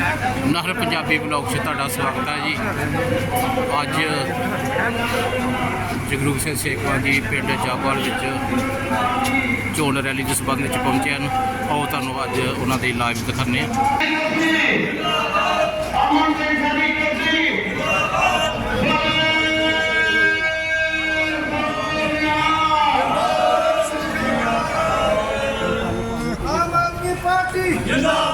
ਨਹਿਰ ਪੰਜਾਬੀ ਬਲੌਗ 'ਚ ਤੁਹਾਡਾ ਸਵਾਗਤ ਹੈ ਜੀ। ਅੱਜ ਜਗਰੂਪ ਸਿੰਘ ਸੇਖਵਾ ਜੀ ਪਿੰਡ ਚਾਗਵਾਲ ਵਿੱਚ ਚੋਣ ਰੈਲੀ ਦੇ ਸਬੰਧ ਵਿੱਚ ਪਹੁੰਚੇ ਹਨ। ਆਓ ਤੁਹਾਨੂੰ ਅੱਜ ਉਹਨਾਂ ਦੇ ਲਾਈਵ ਦਿਖਾਣੇ ਆ Get up!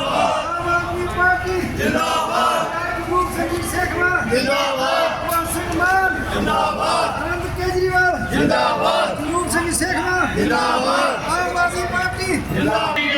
अरविंद केजरीवाल। जिंदाबाद। रूप सिंह सेखना। जिंदाबाद। आम आदमी पार्टी। जिंदाबाद।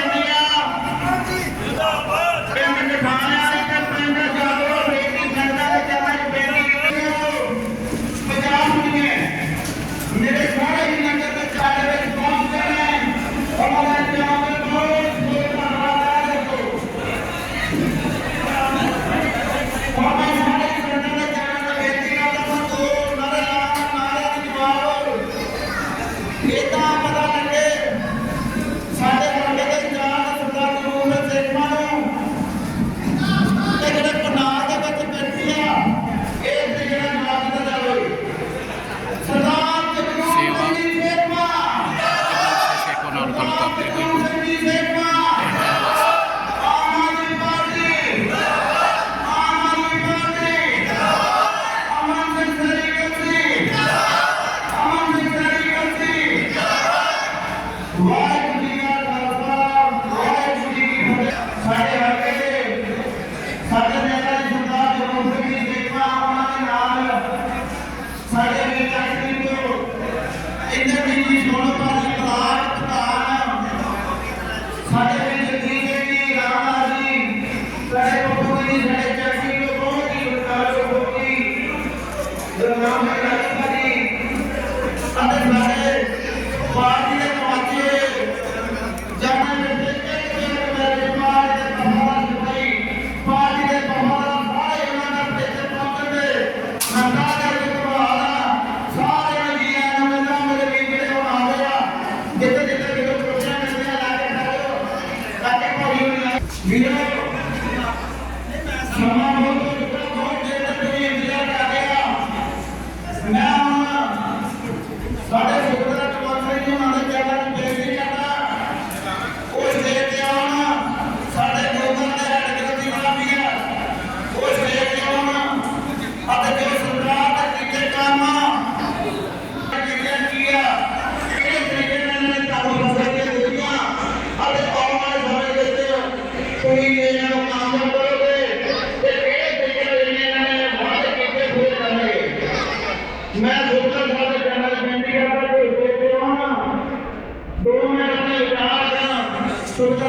সরকার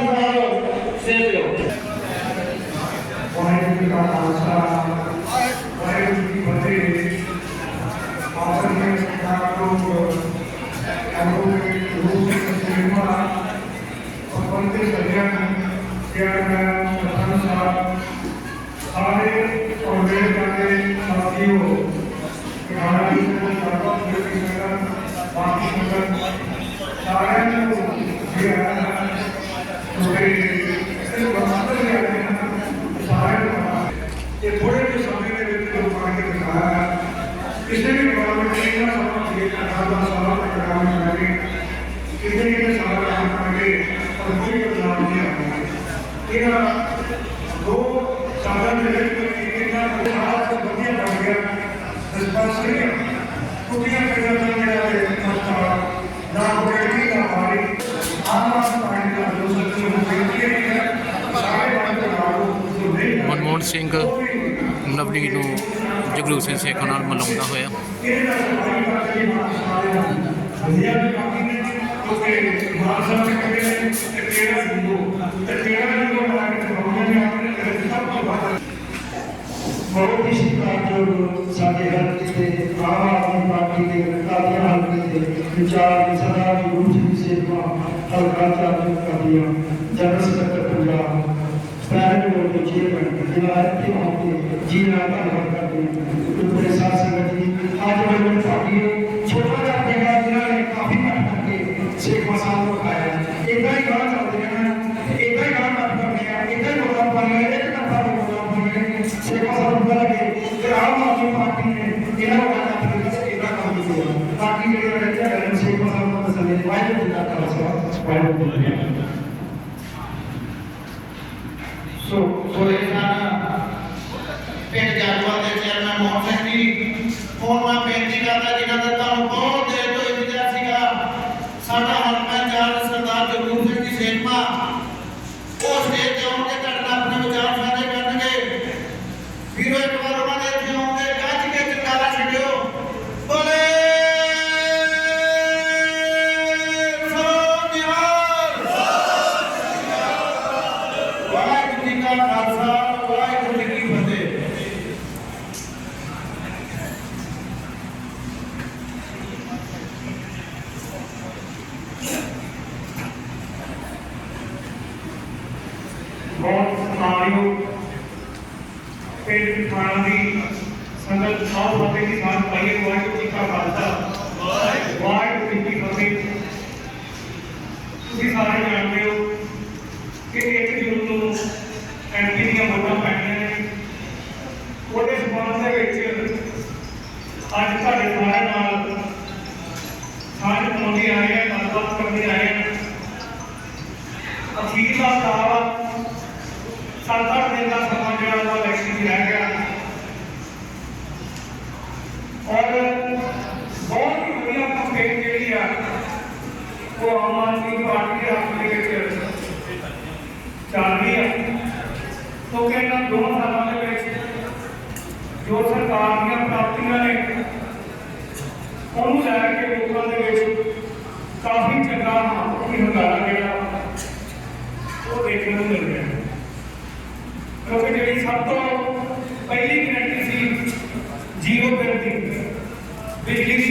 ਇਹਨਾਂ ਦੋ ਸਾਲਾਂ ਦੇ ਵਿੱਚ ਕੋਈ ਇਹਨਾਂ ਦੇ ਹਾਲਾਤ ਵਧੀਆ ਬਣ ਗਿਆ ਰਿਸਪਾਂਸਿਬਿਲਟੀ ਕੁੜੀਆਂ ਕਿਹੜਾ ਤਾਂ ਜਿਹੜਾ ਹੈ ਹਸਪਤਾਲ ਨਾ ਬੋਲਦੀ ਨਾ ਮਾਰੀ ਆਮ ਆਦਮੀ ਪਾਰਟੀ ਦਾ ਜੋ ਸੱਚੀ ਬੇਨਤੀ ਹੈ ਸਾਰੇ ਬੰਦ ਕਰਾਓ ਮਨਮੋਹਨ ਸਿੰਘ ਲਵਲੀ ਨੂੰ। ਜਗਰੂ ਸਿੰਘ ਸੇਖੋਂ ਨਾਲ ਮਿਲਾਉਂਦਾ ਹੋਇਆ। ਇਹਨਾਂ ਦਾ ਪਾਣੀ ਦਾ ਜਿਹੜੀ ਮਾਸਾ ਹੈ ਵਧੀਆ ਵੀ ਬਾਕੀ ਨੇ ਕਿਉਂਕਿ ਮਾਸਾ ਨੇ ਕਿਹਾ ਕਿ ਕਿਹੜਾ ਬਹੁਤ ਹੀ ਸਤਿਕਾਰਯੋਗ ਸਾਡੇ ਹਲਕੇ ਦੇ ਆਮ ਆਦਮੀ ਪਾਰਟੀ ਦੇ ਕਾਦੀਆਂ ਹਲਕੇ ਦੇ ਵਿਚਾਰ ਸਦਾ ਦੀ ਰੂਹ ਦੀ ਸੇਵਾ ਹਲਕਾ ਚਾਰਜ ਕਰਦੀਆਂ ਜਨਰਲ ਸਕੱਤਰ ਪੰਜਾਬ ਸਟੈਂਡ ਬੋਰਡ ਦੇ ਚੇਅਰਮੈਨ ਜਿਲ੍ਹਾ ਦੇ ਮੌਕੇ ਜੀ ਨਾਲ ਧੰਨਵਾਦ ਕਰਦੇ ਹਾਂ ਪ੍ਰਸ਼ਾਸਨ ਜੀ ਅੱਜ ਮੈਂ ਤੁਹਾਡੀ Right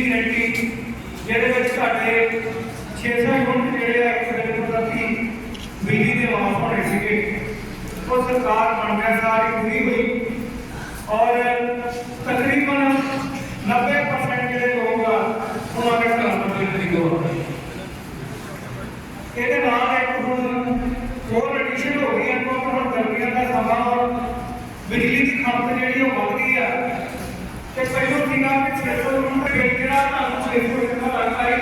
ਦੀ ਗਰੰਟੀ, ਜਿਹਦੇ ਵਿੱਚ ਸਾਡੇ 600 ਯੂਨਿਟ ਜਿਹੜੇ ਆ ਪ੍ਰਤੀ ਬਿਜਲੀ ਦੇ ਮਾਫ ਹੋਣੇ ਸੀਗੇ। ਉਹ ਸਰਕਾਰ ਬਣ ਗਿਆ ਸਾਰੀ ਪੂਰੀ ਹੋਈ। ਔਰ ਤਕਰੀਬਨ 90% ਜਿਹੜੇ ਲੋਕ ਆ, ਉਹਨਾਂ ਦੇ ਘਰਾਂ ਤੋਂ ਬਿਜਲੀ ਦੀ ਇਹਦੇ ਨਾਲ ਇੱਕ ਹੁਣ ਹੋਰ ਐਡੀਸ਼ਨ ਹੋ ਗਈ ਹੈ ਕਿਉਂਕਿ ਹੁਣ ਗਰਮੀਆਂ ਦਾ ਸਮਾਂ ਔਰ ਬਿਜਲੀ ਦੀ ਖਪਤ ਜਿਹੜੀ ਉਹ ਵੱਧ ਗਈ ਆ। ਤੇ ਪਹਿਲਾਂ ਸੀਗਾ ਕਿ 600 ਜਿਹੜਾ ਤੁਹਾਨੂੰ 600 ਯੂਨਿਟ ਦਾ ਲੱਗਦਾ ਹੈ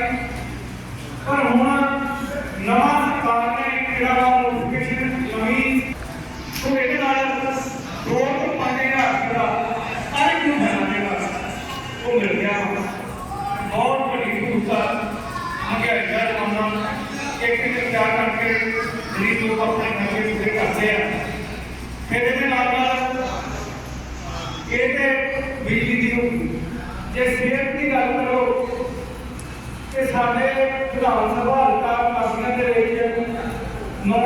ਪਰ ਹੁਣ ਨਵਾਂ ਸਰਕਾਰ ਨੇ ਜਿਹੜਾ ਵਾ ਨੋਟੀਫਿਕੇਸ਼ਨ ਨਵੀਂ ਉਹ ਇਹਦੇ ਨਾਲ ਦੋ ਤੋਂ ਪੰਜ ਹਜ਼ਾਰ ਦਾ ਹਰ ਇੱਕ ਨੂੰ ਮਿਲਣਾ ਜਿਹੜਾ ਉਹ ਮਿਲ ਗਿਆ ਬਹੁਤ ਵੱਡੀ ਸਹੂਲਤ ਆ ਮਹਿੰਗਾਈ ਦਾ ਜ਼ਮਾਨਾ ਇੱਕ ਇੱਕ ਚਾਰ ਕਰਕੇ ਗਰੀਬ ਲੋਕ ਆਪਣੇ ਖਰਚੇ ਪੂਰੇ ਕਰਦੇ ਆ ਫਿਰ ਇਹਦੇ ਨਾਲ ਨਾਲ ਇਹ ਤੇ ਬਿਜਲੀ ਦੀ ਹੋਊਗੀ ਜੇ ਸਿਹਤ ਦੀ ਗੱਲ ਕਰੋ ਤੇ ਸਾਡੇ ਵਿਧਾਨ ਸਭਾ ਹਲਕਾ ਕਾਸੀਆਂ ਦੇ ਵਿੱਚ ਨੌ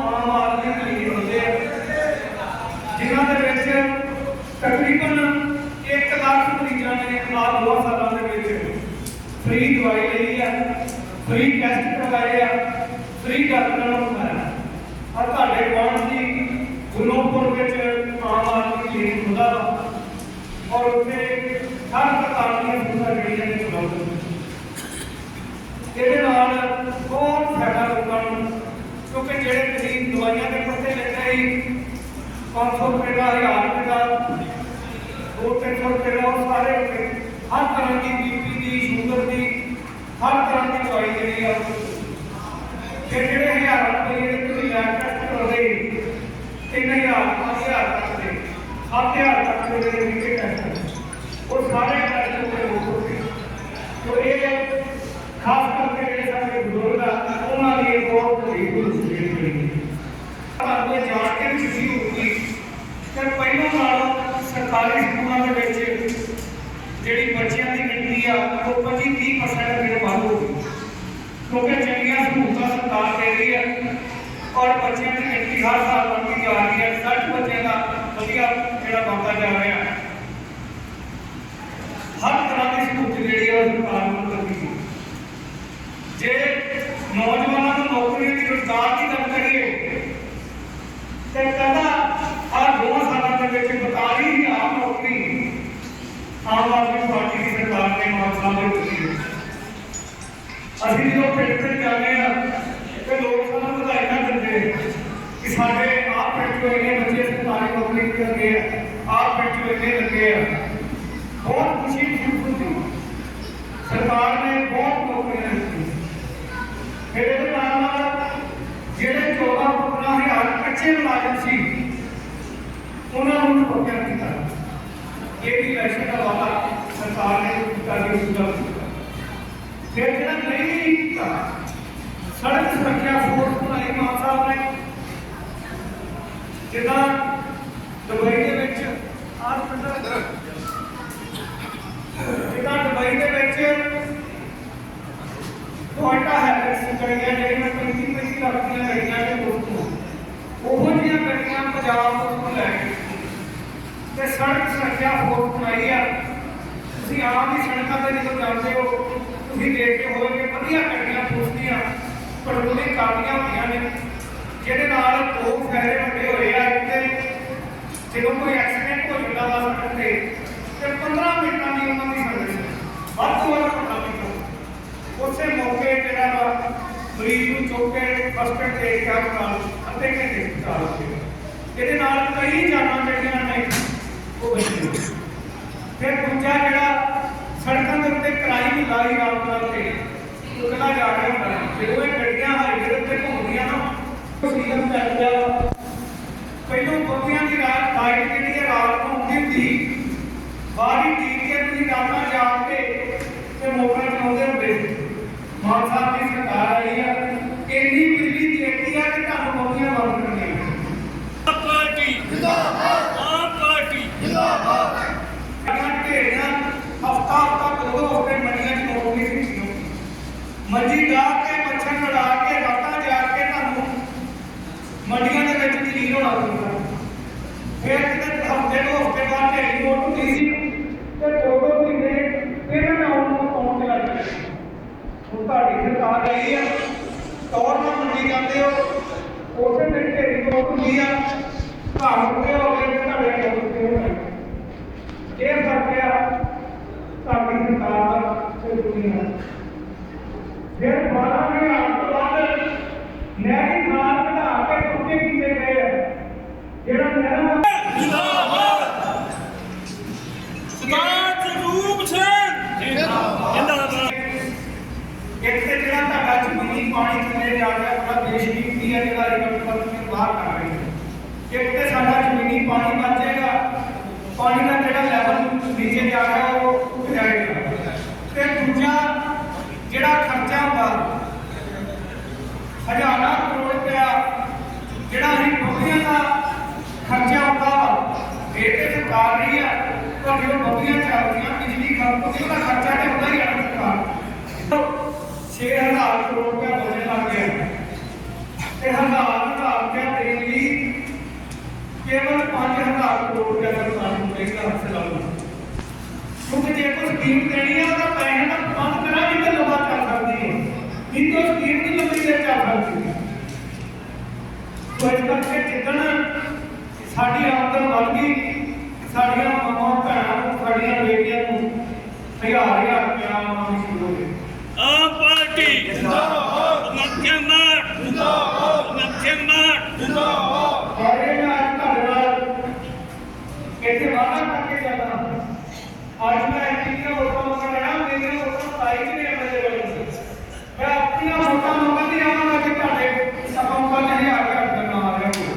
ਆਮ ਆਦਮੀ ਲੀਡਰ ਹੁੰਦੇ ਜਿਨ੍ਹਾਂ ਦੇ ਵਿੱਚ ਤਕਰੀਬਨ 1 ਲੱਖ ਮਰੀਜ਼ਾਂ ਨੇ ਆ ਦੋ ਸਾਲਾਂ ਦੇ ਵਿੱਚ ਫ੍ਰੀ ਦਵਾਈ ਲਈ ਆ ਫ੍ਰੀ ਟੈਸਟ ਕਰਵਾਏ ਆ ਫ੍ਰੀ ਡਾਕਟਰਾਂ ਨੂੰ ਦਿਖਾਇਆ ਔਰ ਤੁਹਾਡੇ ਗਵਾਂਢ ਦੀ ਗੁਰਨੂਪੁਰ ਵਿੱਚ ਆਮ ਆਦਮੀ ਲੀਡਰ ਹੁੰਦਾ ਵਾ। ਔਰ ਉੱਥੇ ਹਰ ਪ੍ਰਕਾਰ ਦੀਆਂ ਇਹਦੇ ਨਾਲ ਬਹੁਤ ਫਾਇਦਾ ਲੋਕਾਂ ਨੂੰ ਕਿਉਂਕਿ ਜਿਹੜੇ ਗਰੀਬ ਦਵਾਈਆਂ ਦੇ ਪੱਤੇ ਲੈਂਦੇ ਸੀ 500 ਰੁਪਏ ਦਾ 1000 ਰੁਪਏ ਦਾ ਦੋ ਤਿੰਨ ਸੌ ਰੁਪਏ ਦਾ ਉਹ ਸਾਰੇ ਉੱਤੇ ਹਰ ਤਰ੍ਹਾਂ ਦੀ ਬੀਪੀ ਦੀ ਸ਼ੂਗਰ ਦੀ ਹਰ ਤਰ੍ਹਾਂ ਦੀ ਦਵਾਈ ਜਿਹੜੀ ਆ ਉਹ ਤੇ ਜਿਹੜੇ ਹਜ਼ਾਰ ਰੁਪਏ ਦੇ ਤੁਸੀਂ ਲੈਬ ਟੈਸਟ ਕਰਦੇ ਤਿੰਨ ਹਜ਼ਾਰ ਪੰਜ ਹਜ਼ਾਰ ਤੱਕ ਦੇ ਸੱਤ ਹਜ਼ਾਰ ਤੱਕ ਦੇ ਜਿਹੜੇ ਨਿੱਕੇ ਟੈਸਟ ਉਹ ਸਾਰੇ ਟੈਸਟ ਉੱਤੇ ਹੋ ਸਕਦੇ ਤੋ ਇਹ ਤੁਹਾਨੂੰ ਜਾਣ ਕੇ ਵੀ ਖੁਸ਼ੀ ਹੋਊਗੀ ਕਿ ਪਹਿਲਾਂ ਨਾਲੋਂ ਸਰਕਾਰੀ ਸਕੂਲਾਂ ਦੇ ਵਿੱਚ ਜਿਹੜੀ ਬੱਚਿਆਂ ਦੀ ਗਿਣਤੀ ਆ, ਉਹ 25-30% ਅੱਗੇ ਵੱਧ ਹੋ ਗਈ। ਕਿਉਂਕਿ ਚੰਗੀਆਂ ਸਹੂਲਤਾਂ ਸਰਕਾਰ ਦੇ ਰਹੀ ਹੈ ਔਰ ਬੱਚਿਆਂ ਦੀ ਗਿਣਤੀ ਹਰ ਸਾਲ ਵਧਦੀ ਜਾ ਰਹੀ ਹੈ 60 ਬੱਚਿਆਂ ਦਾ ਵਧੀਆ ਜਿਹੜਾ ਬਣਦਾ ਕਹਿੰਦਾ ਆ ਦੋ ਸਾਲਾਂ ਦੇ ਵਿੱਚ 42000 ਨੌਕਰੀ ਆਮ ਆਦਮੀ ਪਾਰਟੀ ਦੀ ਸਰਕਾਰ ਨੇ ਮਹਾਤਮਾ ਦੇ ਦਿੱਤੀ ਹੈ ਅਸੀਂ ਜਦੋਂ ਪਿੰਡ ਪਿੰਡ ਜਾਂਦੇ ਆ ਤੇ ਲੋਕ ਸਾਨੂੰ ਵਧਾਈਆਂ ਦਿੰਦੇ ਆ ਕਿ ਸਾਡੇ ਆਪ ਪਿੰਡ ਤੋਂ ਇੰਨੇ ਬੱਚੇ ਸਰਕਾਰੀ ਨੌਕਰੀ ਕਰਦੇ ਆ ਆਪ ਪਿੰਡ ਤੋਂ ਇੰਨੇ ਲੱਗੇ ਆ ਬਹੁਤ ਖੁਸ਼ੀ ਮਹਿਸੂਸ ਹੁੰਦੀ ਸਰਕਾਰ ਨੇ ਬਹੁਤ ਨੌਕਰੀਆਂ ਦਿੱਤੀਆਂ ਫਿਰ ਇਹਦੇ ਨਾਲ ਨਾਲ ਜਿਹੜੇ 14 15 ਹਜ਼ਾਰ ਕੱਚੇ ਮੁਲਾਜ਼ਮ ਸੀ ਉਹਨਾਂ ਨੂੰ ਪੱਕਿਆ ਕੀਤਾ ਇਹ ਵੀ ਇਲੈਕਸ਼ਨ ਦਾ ਵਾਅਦਾ ਸਰਕਾਰ ਨੇ ਕਰਕੇ ਪੂਰਾ ਕੀਤਾ ਫਿਰ ਜਿਹੜਾ ਨਹੀਂ ਕੀਤਾ ਸੜਕ ਸੁਰੱਖਿਆ ਫੋਰਸ ਬਣਾਈ ਮਾਨ ਸਾਹਿਬ ਨੇ ਜਿੱਦਾਂ ਦੁਬਈ ਦੇ ਵਿੱਚ ਆਹ ਪਿੰਡਾਂ ਜਿੱਦਾਂ ਦੁਬਈ ਦੇ ਵਿੱਚ ਟੋਇਟਾ ਹੈਲਸ ਗੱਡੀਆਂ ਜਿਹੜੀਆਂ 35 35 ਲੱਖ ਦੀਆਂ ਗੱਡੀਆਂ ਤੇ ਸੜਕ ਸੁਰੱਖਿਆ ਫੋਰਸ ਬਣਾਈ ਆ। ਤੁਸੀਂ ਆਮ ਹੀ ਸੜਕਾਂ ਤੇ ਜਦੋਂ ਜਾਂਦੇ ਹੋ, ਤੁਸੀਂ ਦੇਖਦੇ ਹੋਵੋਗੇ ਵਧੀਆ ਗੱਡੀਆਂ ਪੁੱਛਦੀਆਂ ਪਟਰੋਲਿੰਗ ਕਾਰਡੀਆਂ ਹੁੰਦੀਆਂ ਨੇ ਜਿਹਦੇ ਨਾਲ ਦੋ ਫਾਇਦੇ ਵੱਡੇ ਹੋਏ ਆ ਇੱਥੇ। ਜਦੋਂ ਕੋਈ ਐਕਸੀਡੈਂਟ ਹੋ ਜਾਂਦਾ ਵਾ ਸੜਕ ਤੇ ਤੇ 15 ਮਿੰਟਾਂ ਦੀ ਉਹਨਾਂ ਦੀ ਸਰਵਿਸ ਵੱਧ ਤੋਂ ਵੱਧ ਪਤਾ ਲੱਗਦਾ ਉਸੇ ਮੌਕੇ ਜਿਹੜਾ ਵਾ, ਮਰੀਜ਼ ਨੂੰ ਚੁੱਕ ਕੇ ਫਸਟ ਏਡ ਦੇ ਕੇ ਆਪ ਅੱਧੇ ਘੰਟੇ ਚ ਚਾਲ ਇਹਦੇ ਨਾਲ ਕਈ ਜਾਨਾਂ ਜਿਹੜੀਆਂ ਨੇ ਉਹ ਬਚੀਆਂ ਫਿਰ ਦੂਜਾ ਜਿਹੜਾ ਸੜਕਾਂ ਦੇ ਉੱਤੇ ਕ੍ਰਾਈਮ ਲਾਈ ਰਾਤ ਨਾਲ ਤੇ ਰੁਕਦਾ ਜਾ ਰਿਹਾ ਹੁੰਦਾ। ਜਦੋਂ ਇਹ ਗੱਡੀਆਂ ਹਾਈਵੇ ਦੇ ਉੱਤੇ ਘੁੰਮਦੀਆਂ ਨਾ ਸੀਜ਼ਨ ਚੱਲ ਗਿਆ। ਪਹਿਲੋਂ ਬੰਬੀਆਂ ਦੀ ਰਾਤ ਲਾਈਟ ਜਿਹੜੀ ਹੈ ਰਾਤ ਨੂੰ ਹੁੰਦੀ ਹੁੰਦੀ ਬਾਹਰੀ ਟੀਕ ਕੇ ਤੁਸੀਂ ਰਾਤਾਂ ਜਾਗ ਕੇ ਤੇ ਮੋਟਰ ਚਲਾਉਂਦੇ ਹੁੰਦੇ ਮਾਨ ਸਾਹਿਬ ਦੀ ਸਰਕਾਰ ਆਈ ਆ ਇੰਨੀ ਬਿਜਲੀ ਦੇਤੀ ਆ ਕਿ ਤੁਹਾਨੂੰ ਬੰਬੀਆਂ ਬੰਦ ਕਰਨੀਆਂ। ਪਾਰਟੀ ਜਿੰਦਾਬਾਦ। 好，团结呢，合作。ਜਿਹੜਾ ਤੁਹਾਡਾ ਪਾਣੀ ਥੱਲੇ ਜਾ ਰਿਹਾ ਬੜਾ ਬੇਸ਼ਕੀਮਤੀ ਹੈ ਜਿਹੜਾ ਇਹ ਕੰਪਨੀ ਬਾਹਰ ਕਰ ਰਹੀ ਹੈ ਇੱਕ ਤੇ ਸਾਡਾ ਜ਼ਮੀਨੀ ਪਾਣੀ ਬਚੇਗਾ ਪਾਣੀ ਦਾ ਜਿਹੜਾ ਲੈਵਲ ਨੀਚੇ ਜਾ ਰਿਹਾ, ਉਹ ਜਾਏਗਾ। ਤੇ ਦੂਜਾ, ਜਿਹੜਾ ਖਰਚਾ ਹੁੰਦਾ, ਹਜ਼ਾਰਾਂ ਕਰੋੜ ਰੁਪਇਆ ਜਿਹੜਾ ਅਸੀਂ ਬੰਬੀਆਂ ਦਾ ਖਰਚਾ ਹੁੰਦਾ ਇਹ ਤੇ ਸਰਕਾਰ ਰਹੀ ਆ ਤੁਹਾਡੀ ਉਹ ਬੰਬੀਆਂ ਚੱਲਦੀਆਂ, ਬਿਜਲੀ ਖਰਚ ਉਹਦਾ ਖਰਚਾ ਤੇ ਹੁੰਦਾ ਹੀ ਆ ਸਰਕਾਰ। 6000 ਕਰੋੜ ਰੁਪਇਆ ਬਜਟ ਲੱਗ ਗਿਆ ਤੇ ਹਜ਼ਾਰ ਹਜ਼ਾਰ ਰੁਪਇਆ ਦੇਣ ਲਈ ਕੇਵਲ 5000 ਕਰੋੜ ਰੁਪਇਆ ਸਰਕਾਰ ਨੂੰ ਚਾਹੀਦਾ ਹੱਥ ਲਾਉਣਾ ਕਿਉਂਕਿ ਜੇ ਕੋਈ ਸਕੀਮ ਦੇਣੀ ਹੈ ਤਾਂ ਪੈਸੇ ਦਾ ਪ੍ਰਬੰਧ ਕਰਾਂਗੇ ਤਾਂ ਲੰਬਾ ਚੱਲ ਸਕਦੀ ਹੈ ਨਹੀਂ ਤਾਂ ਸਕੀਮ ਨਹੀਂ ਲੰਬੀ ਦੇਰ ਚੱਲ ਸਕਦੀ ਸੋ ਕਰਕੇ ਜਿੱਦਣ ਸਾਡੀ ਆਮਦਨ ਵੱਧ ਗਈ, ਸਾਡੀਆਂ ਮਾਵਾਂ ਭੈਣਾਂ ਨੂੰ, ਸਾਡੀਆਂ ਬੇਟੀਆਂ ਨੂੰ ਹਜ਼ਾਰ ਹਜ਼ਾਰ ਰੁਪਇਆ ਆਉਣਾ ਸ਼ੁਰੂ ਹੋ ਗਿਆ। ਆਪ ਮਾਰ ਸਾਰੇ ਮੈਂ ਅੱਜ ਤੁਹਾਡੇ ਨਾਲ ਇੱਥੇ ਵਾਅਦਾ ਕਰਕੇ ਜਾਂਦਾ ਅੱਜ ਮੈਂ ਐਮਪੀ ਦੀਆਂ ਵੋਟਾਂ ਮੰਗਣ ਆਇਆ ਮੇਰੀਆਂ ਵੋਟਾਂ ਤਾਈ ਚ ਨੇ ਐਮਐਲਏ ਵਾਲੇ ਮੈਂ ਆਪਣੀਆਂ ਵੋਟਾਂ ਮੰਗਣ ਦੀ ਆਵਾਂਗਾ ਕਿ ਤੁਹਾਡੇ ਸਭਾ ਮੁਕਾ ਨਹੀਂ ਆ ਗਿਆ ਕਰਨਾ ਆ ਰਿਹਾ ਹੋਵੇ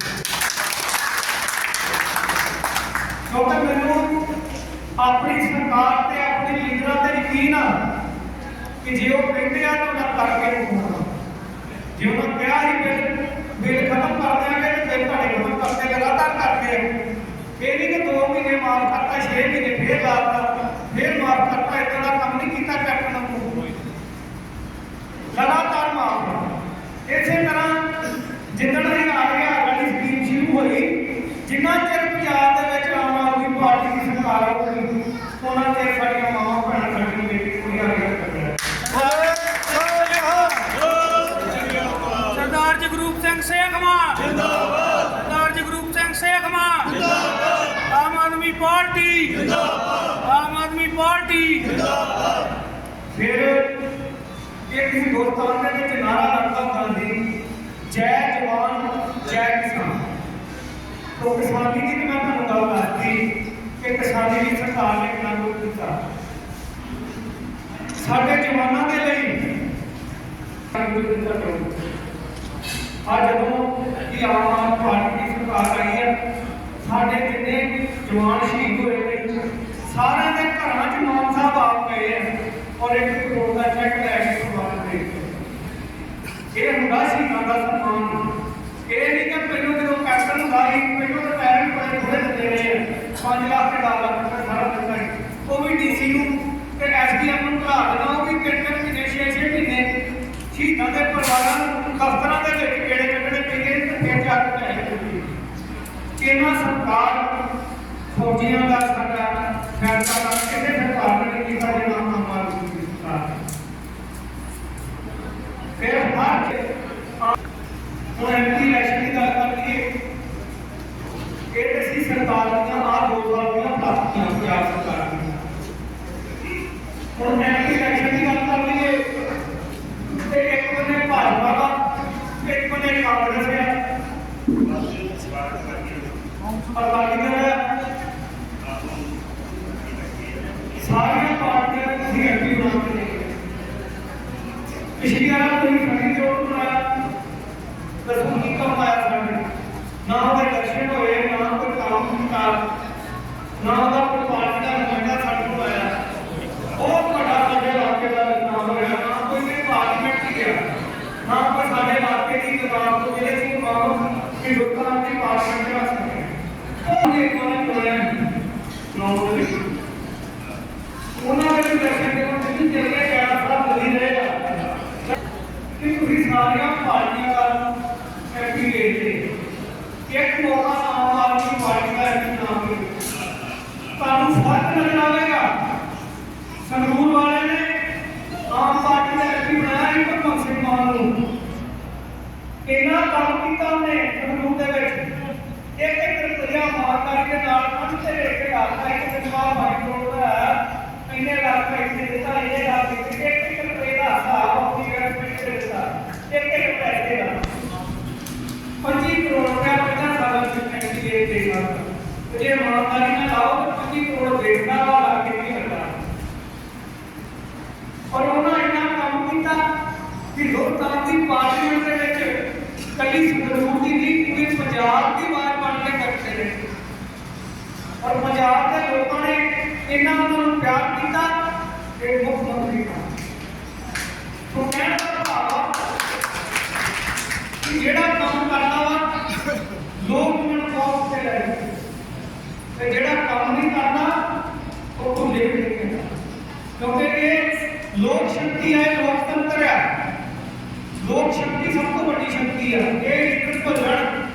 ਕਿਉਂਕਿ ਮੈਨੂੰ ਆਪਣੀ ਸਰਕਾਰ ਤੇ ਆਪਣੇ ਲੀਡਰਾਂ ਤੇ ਯਕੀਨ ਆ ਕਿ ਜੇ ਉਹ ਕਹਿੰਦੇ ਆ ਤਾਂ ਉਹਨਾਂ ਕਰਕੇ ਰਹੂੰਗਾ ਜੇ ਉਹਨਾਂ ਕਿਹਾ ਹੀ ਬਿੱਲ ਬਿੱਲ ਖਤਮ ਫਿਰ ਇੱਕ ਹਿੰਦੁਸਤਾਨ ਦੇ ਵਿੱਚ ਨਾਰਾ ਲੱਗਦਾ ਹੁੰਦਾ ਸੀ, ਜੈ ਜਵਾਨ, ਜੈ ਕਿਸਾਨ। ਤੋਂ ਕਿਸਾਨੀ ਦੀ ਮੈਂ ਤੁਹਾਨੂੰ ਗੱਲ ਦੱਸਦੀ, ਕਿ ਕਿਸਾਨੀ ਦੀ ਸਰਕਾਰ ਨੇ ਕਿੰਨਾ ਕੁਝ ਕੀਤਾ ਸਾਡੇ ਜਵਾਨਾਂ ਦੇ ਲਈ ਆ ਜਦੋਂ ਇਹ ਆਮ ਆਦਮੀ ਪਾਰਟੀ ਦੀ ਸਰਕਾਰ ਆਈ ਹੈ, ਸਾਡੇ ਜਿੰਨੇ ਜਵਾਨ ਸ਼ਹੀਦ ਹੋਏ ਨੇ। ਸਾਰਿਆਂ ਦੇ ਘਰਾਂ 'ਚ ਮਾਨ ਸਾਹਿਬ ਆਪ ਗਏ ਆ ਔਰ ਇੱਕ ਕਰੋੜ ਦਾ ਚੈੱਕ ਲੈ ਕੇ ਸਨਮਾਨ ਦੇ ਇਹ ਹੁੰਦਾ ਸੀ ਦਾ ਸਨਮਾਨ ਇਹ ਨਹੀਂ ਕਿ ਪਹਿਲੋਂ ਜਦੋਂ ਕੈਪਟਨ ਹੁੰਦਾ ਸੀ ਪਹਿਲੋਂ ਤਾਂ ਪੈਰ ਬੜੇ ਥੋੜੇ ਦਿੰਦੇ ਰਹੇ 5 ਲੱਖ ਤੇ 10 ਲੱਖ ਰੁਪਏ ਸਾਰਾ ਦਿੰਦਾ ਸੀ। ਉਹ ਵੀ ਡੀਸੀ ਨੂੰ ਤੇ ਐਸਡੀਐਮ ਨੂੰ ਘਲਾ ਦੇਣਾ, ਉਹ ਵੀ ਤਿੰਨ ਤਿੰਨ ਮਹੀਨੇ, ਛੇ ਛੇ ਮਹੀਨੇ ਸ਼ਹੀਦਾਂ ਦੇ ਪਰਿਵਾਰਾਂ ਨੂੰ ਦਫ਼ਤਰਾਂ ਦੇ ਵਿੱਚ ਕਿਹੜੇ ਕੱਢਣੇ ਪੈਂਦੇ ਨੇ ਤੇ ਫਿਰ ਜਾ ਕੇ ਪੈਸੇ ਇਹਨਾਂ ਸਰਕਾਰ ਫੌਜੀਆਂ ਦਾ ਸਾਡਾ ਫੈਸਲਾ ਕਰ ਕਿਸੇ ਸਰਕਾਰ ਨੇ ਨਹੀਂ ਕੀਤਾ ਜਿਹੜਾ ਆਮ ਆਦਮੀ ਦੀ ਸਰਕਾਰ ਹੈ। ਫਿਰ ਹਰ ਹੁਣ ਐਮਪੀ ਇਲੈਕਸ਼ਨ ਦੀ ਗੱਲ ਕਰੀਏ ਇਹ ਤੇ ਸਰਕਾਰ ਦੀਆਂ ਆ ਦੋ ਸਾਲ ਦੀਆਂ ਪ੍ਰਾਪਤੀਆਂ ਪੰਜਾਬ ਸਰਕਾਰ ਦੀਆਂ। ਹੁਣ ਐਮਪੀ ਇਲੈਕਸ਼ਨ ਦੀ ਗੱਲ ਕਰ ਲਈਏ, ਤੇ ਇੱਕ ਬੰਨੇ ਭਾਜਪਾ ਦਾ, ਇੱਕ ਬੰਨੇ ਕਾਂਗਰਸ ਦਾ। ਅਕਾਲੀ ਦਲ ਹੈ? ਸਾਰੀਆਂ ਪਾਰਟੀਆਂ ਤੁਸੀਂ ਐਮਪੀ ਬਣਾਉਂਦੇ ਨੇ ਪਿਛਲੀ ਵਾਰ No. ਲੋਕ ਸ਼ਕਤੀ ਸਭ ਤੋਂ ਵੱਡੀ ਸ਼ਕਤੀ ਆ। ਇਹ ਲੀਡਰ ਭੁੱਲਣ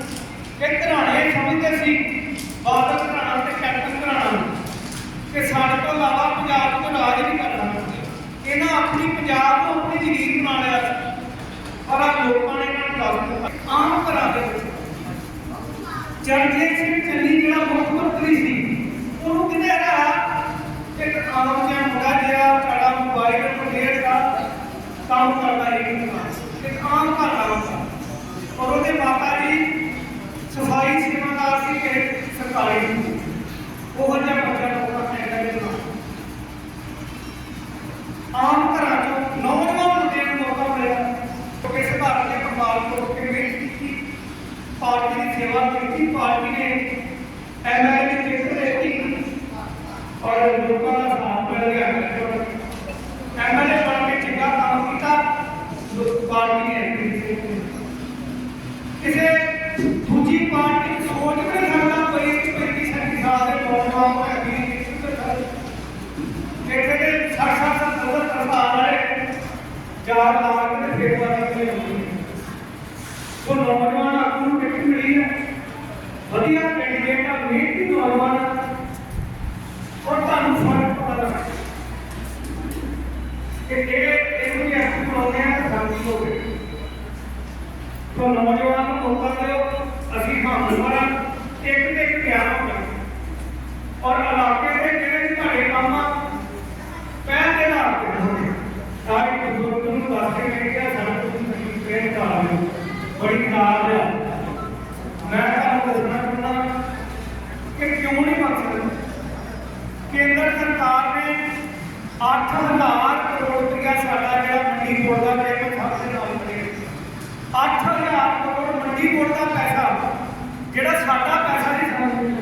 ਕਿ ਘਰਾਣੇ ਸਮਝਦੇ ਸੀ, ਬਾਦਲ ਘਰਾਣਾ ਤੇ ਕੈਪਟਨ ਘਰਾਣਾ। ਨੂੰ ਕਿ ਸਾਡੇ ਤੋਂ ਇਲਾਵਾ ਪੰਜਾਬ ਨੂੰ ਰਾਜ ਨਹੀਂ ਕਰਨਾ। ਇਹਨਾਂ ਆਪਣੀ ਪੰਜਾਬ ਨੂੰ ਆਪਣੀ ਜ਼ਮੀਨ ਬਣਾ ਲਿਆ ਪਰ ਆਹ ਲੋਕਾਂ ਨੇ ਇਹਨਾਂ ਨੂੰ ਦੱਸ ਦਿੱਤਾ। ਆਮ ਘਰਾਂ ਦੇ ਚਰਨਜੀਤ ਸਿੰਘ ਚੰਨੀ ਜਿਹੜਾ ਮੁੱਖ ਮੰਤਰੀ ਸੀ, ਉਹਨੂੰ ਕਿਹਨੇ ਹਰਾਇਆ ਇੱਕ ਆਮ ਜਿਹਾ ਮੁੰਡਾ ਜਿਹੜਾ ਸਾਡਾ ਮੋਬਾਈਲ ਰਿਪੇਅਰ ਦਾ ਕੰਮ ਕਰਦਾ ਇੱਕ ਦੁਕਾਨ ਇੱਕ ਆਮ ਘਰ ਦਾ ਹੁੰਦਾ ਔਰ ਉਹਦੇ ਮਾਤਾ ਜੀ ਸਫਾਈ ਸੇਵਾਦਾਰ ਸੀ ਕਿ ਸਰਕਾਰੀ ਸੀ। ਉਹ ਜਿਹਾ ਬੱਚਾ ਲੋਕਾਂ ਨੇ ਕਹਿੰਦੇ ਆਮ ਘਰਾਂ ਚੋਂ ਨੌਜਵਾਨ ਮੁੰਡੇ ਨੂੰ ਮੌਕਾ ਮਿਲਿਆ ਕਿਉਂਕਿ ਸੁਧਾਰ ਦੇ ਪ੍ਰਭਾਵ ਤੋਂ ਕਿ ਮਿਹਨਤ ਕੀਤੀ ਪਾਰਟੀ ਦੀ ਸੇਵਾ ਕੀਤੀ ਪਾਰਟੀ ਨੇ ਐਮਐਲਏ ਦੀ ਟਿਕਟ ਦਿੱਤੀ ਔਰ ਲੋਕਾਂ ਦਾ ਸਾਥ ਮਿਲ ਗਿਆ ਪਾਰਟੀ ਨੇ ਐਮਪੀ ਦਿੱਤੇ। ਕਿਸੇ ਦੂਜੀ ਪਾਰਟੀ ਨੂੰ ਸੋਚ ਵੀ ਨਹੀਂ ਸਕਦਾ ਕੋਈ ਇੱਕ 35 37 ਸਾਲ ਦੇ ਨੌਜਵਾਨ ਨੂੰ ਐਮਪੀ ਦੀ ਟਿਕਟ ਦਿੱਤਾ ਇੱਥੇ ਦੇ ਸੱਠ ਸੱਠ ਸੱਤਰ ਤਰਫਾਰ ਵਾਲੇ ਚਾਰ ਲਾਖ ਦੇ ਫੇਰਵਾਰੀ ਦੇ ਹੁੰਦੇ ਉਹ ਨੌਜਵਾਨ ਆਗੂ ਨੂੰ ਟਿਕਟ ਮਿਲੀ ਹੈ ਵਧੀਆ ਕੈਂਡੀਡੇਟ ਆ ਮਿਹਨਤੀ ਨੌਜਵਾਨ ਆ। ਔਰ ਤੁਹਾਨੂੰ ਫਰਕ ਪਤਾ ਲੱਗਾ ਕਿ ਜਿਹੜੇ ਤੋਂ ਨੌਜਵਾਨ ਨੂੰ ਮੌਕਾ ਦਿਓ ਅਸੀਂ ਹਮਦਵਾਰਾ ਇੱਕ ਤੇ ਇੱਕ ਗਿਆਨ ਹੋ ਜਾਵੇ ਔਰ ਇਲਾਕੇ ਦੇ ਜਿਹੜੇ ਵੀ ਤੁਹਾਡੇ ਕੰਮ ਆ ਪਹਿਲ ਦੇ ਨਾਲ ਤੇ ਹੋਣੇ ਸਾਰੇ ਬਜ਼ੁਰਗ ਨੂੰ ਦੱਸ ਕੇ ਗਏ ਕਿ ਸਾਡੇ ਕੋਲ ਤੁਸੀਂ ਪ੍ਰੇਮ ਕਰ ਲਿਓ ਬੜੀ ਖਰਾਬ ਆ ਮੈਂ ਤੁਹਾਨੂੰ ਦੱਸਣਾ ਚਾਹੁੰਦਾ ਕਿ ਕਿਉਂ ਨਹੀਂ ਬਣ ਸਕਦਾ ਕੇਂਦਰ ਸਰਕਾਰ ਨੇ 8000 ਕਰੋੜ ਰੁਪਇਆ ਸਾਡਾ ਜਿਹੜਾ ਮੰਡੀ ਬੋਰਡ ਦਾ ਜਿਹੜਾ ਖਾਤੇ ਨਾਲ 8000 ਕਰੋੜ ਮੰਡੀ ਬੋਰਡ ਦਾ ਪੈਸਾ ਜਿਹੜਾ ਸਾਡਾ ਪੈਸਾ ਨਹੀਂ ਸਾਨੂੰ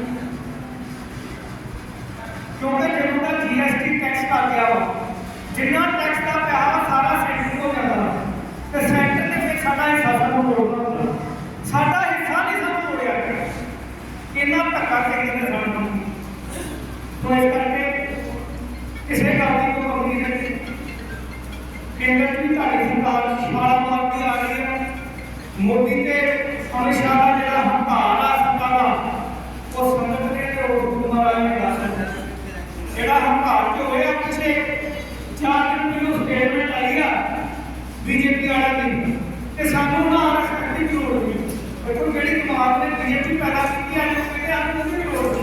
ਕਿਉਂਕਿ ਜਦੋਂ ਦਾ ਜੀਐਸਟੀ ਟੈਕਸ ਕਰ ਗਿਆ ਵਾ ਜਿੰਨਾ ਟੈਕਸ ਦਾ ਪੈਸਾ ਵਾ ਸਾਰਾ ਸੈਂਟਰ ਕੋਲ ਜਾਂਦਾ ਵਾ। ਤੇ ਸੈਂਟਰ ਨੇ ਫਿਰ ਸਾਡਾ ਹਿੱਸਾ ਸਾਨੂੰ ਮੋੜਨਾ ਹੁੰਦਾ ਸਾਡਾ ਹਿੱਸਾ ਨਹੀਂ ਸਾਨੂੰ ਮੋੜਿਆ ਗਿਆ ਇੰਨਾ ਧੱਕਾ ਕਰਦੇ ਨੇ ਸਾਨੂੰ ਤੋਂ ਇਸ ਕਰਕੇ ਕਿਸੇ ਗੱਲ ਦੀ ਕੋਈ ਕਮੀ ਨਹੀਂ ਕੇਂਦਰ ਦੀ ਤੁਹਾਡੀ ਸਰਕਾਰ ਛਾਲਾ ਮਾਰਦੀ ਆ ਰਹੀ ਹੈ ਮੋਦੀ ਤੇ ਅਮਿਤ ਸ਼ਾਹ ਦਾ ਜਿਹੜਾ की पैदाश की आज कहते आप दूसरे लोग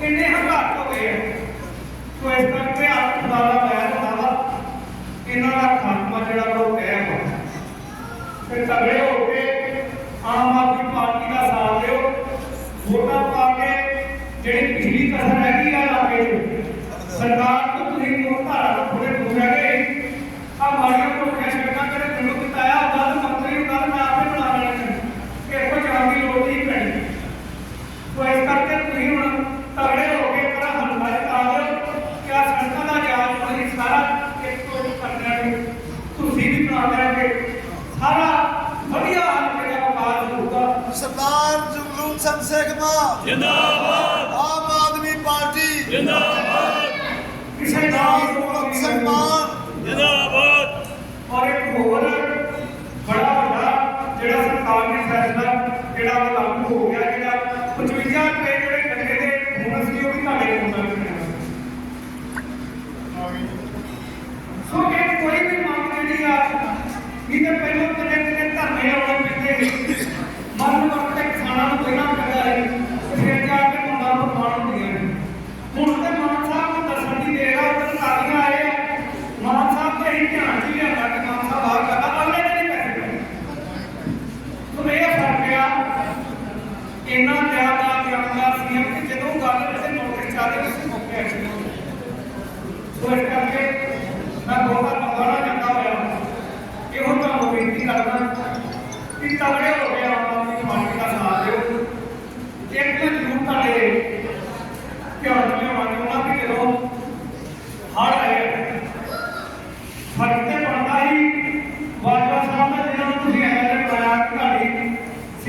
कितने हम घाट हो गए हैं? तो इस करके आप खुदावा बयान खुदावा इन्हों का खात्मा जरा वो तय हो। फिर तगड़े हो के आम आदमी पार्टी का साथ दो वोटा पा के जी पिछली कसर हैगी आ लागे सरकार को तुम मुख्य धारा ਇਹ ਤਾਂ ਪਹਿਲਾਂ ਕਿਤੇ ਕਿਤੇ ਧਰਨੇ ਲਾਉਣੇ ਪੈਂਦੇ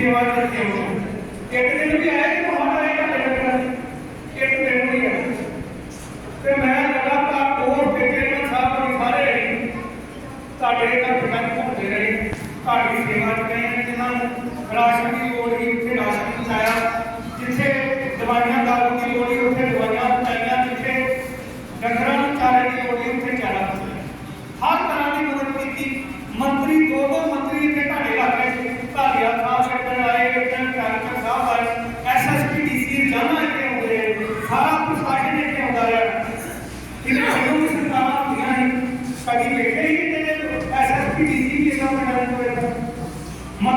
सेवा करते हो। कैटरिंग भी आया तो हमारा रहेगा कैटरिंग कैटरिंग भी है तो मैं लगातार और कैटरिंग साहब को दिखा रहे हैं साढ़े घर प्रबंध घूमते रहे साड़ी सेवा कर रहे हैं जिन्होंने राशन की और भी राशन लाया जिसे दवाइयाँ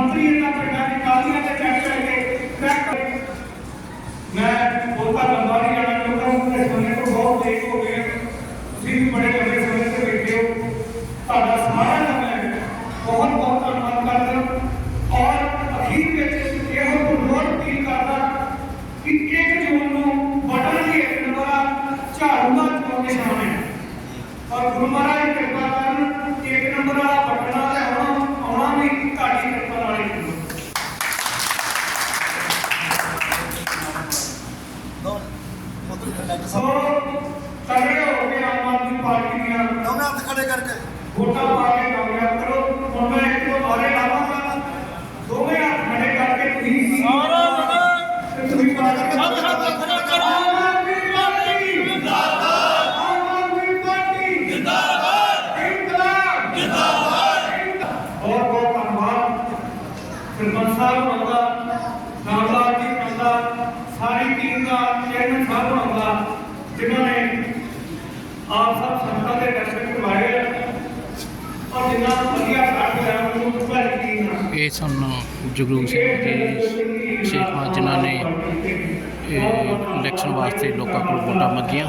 ਮੰਤਰੀ ਇਹਨਾਂ ਪਿੰਡਾਂ ਦੀ ਕਾਲੀਆਂ ਤੇ ਚੱਕ ਚੱਕ ਕੇ ਟਰੈਕ ਮੈਂ ਬਹੁਤਾ ਲੰਬਾ ਨਹੀਂ ਜਾਣਾ ਚਾਹੁੰਦਾ ਕਿ ਸਮੇਂ ਤੋਂ ਬਹੁਤ ਲੇਟ ਹੋ ਗਏ ਤੁਸੀਂ ਵੀ ਬੜੇ ਲੰਬੇ ਸਮੇਂ ਤੋਂ ਬੈਠੇ ਹੋ ਤੁਹਾਡਾ ਸਾਰਿਆਂ ਦਾ ਮੈਂ ਬਹੁਤ ਬਹੁਤ ਧੰਨਵਾਦ ਕਰਦਾ ਔਰ ਅਖੀਰ ਵਿੱਚ ਇਹੋ ਗੁਰਦੁਆਰਾ ਅਪੀਲ ਕਰਦਾ ਕਿ ਇੱਕ ਜੂਨ ਨੂੰ ਬਟਨ ਦੀ ਇੱਕ ਨੰਬਰ ਆ ਝਾੜੂ ਦਾ ਚੋਣ ਨਿਸ਼ਾਨ ਹੈ ਔਰ ਗੁਰੂ ਮਹਾਰਾਜ ਦੀ ਕਿਰਪਾ ਕਰਨ ਇੱਕ ਨੰਬਰ ਵਾਲਾ ਬਟਨ ਆ ਤੇ ਆਉਣਾ ਆਉਣਾ ਵੀ ਤੁਹਾਡੀ ਸੋ ਤਗੜੇ ਹੋ ਕੇ ਆਮ ਆਦਮੀ ਪਾਰਟੀ ਦੀਆਂ ਦੋਵੇਂ ਹੱਥ ਖੜੇ ਕਰਕੇ। ਵੋਟਾਂ ਪਾ ਕੇ ਕਾਮਯਾਬ ਕਰੋ। ਹੁਣ ਮੈਂ ਇੱਕ ਤੋਂ ਬਾਰੇ ਲਾਵਾਂਗਾ। ਦੋਵੇਂ ਹੱਥ ਖੜੇ ਕਰਕੇ ਤੁਸੀਂ ਸਾਰਾ ਤੁਸੀਂ ਪਾ ਕੇ ਸਭ ਹੱਥ ਖੜੇ ਕਰੋ। ਆਮ ਆਦਮੀ ਪਾਰਟੀ ਜਿੰਦਾਬਾਦ ਆਮ ਆਦਮੀ ਪਾਰਟੀ ਜਿੰਦਾਬਾਦ ਇਨਕਲਾਬ ਜਿੰਦਾਬਾਦ ਬਹੁਤ ਬਹੁਤ ਧੰਨਵਾਦ ਸਰਪੰਚ ਸਾਹਿਬ ਹੋਣਾ ਦਾ ਨਾਮਦਾਰ ਜੀ ਹੋਣਾ ਦਾ ਸਾਰੀ ਟੀਮ ਦਾ ਚੇਅਰਮੈਨ ਸਾਹਿਬ ਹੋਣਾ ਦਾ ਜਿਨ੍ਹਾਂ ਨੇ ਆਪ ਸਭ ਸੰਗਤਾਂ ਦੇ ਦਰਸ਼ਨ ਕਰਵਾਏ ਆ ਔਰ ਜਿਨ੍ਹਾਂ ਨੂੰ ਵਧੀਆ ਕੱਢ ਹੋਇਆ ਉਹਨੂੰ ਭਰ ਕੀ ਨਾ ਇਹ ਸਨ ਜਗਰੂਪ ਸਿੰਘ ਜੀ ਸ਼ੇਖਵਾ ਜਿਨ੍ਹਾਂ ਨੇ ਇਲੈਕਸ਼ਨ ਵਾਸਤੇ ਲੋਕਾਂ ਕੋਲ ਵੋਟਾਂ ਮੰਗੀਆਂ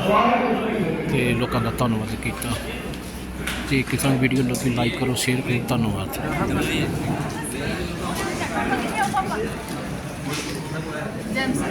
ਤੇ ਲੋਕਾਂ ਦਾ ਧੰਨਵਾਦ ਕੀਤਾ। ਤੇ ਕਿਸੇ ਨੂੰ ਵੀਡੀਓ ਲੱਗੀ ਲਾਈਕ ਕਰੋ ਸ਼ੇਅਰ ਕਰੋ, ਧੰਨਵਾਦ। ਜੈਮਸ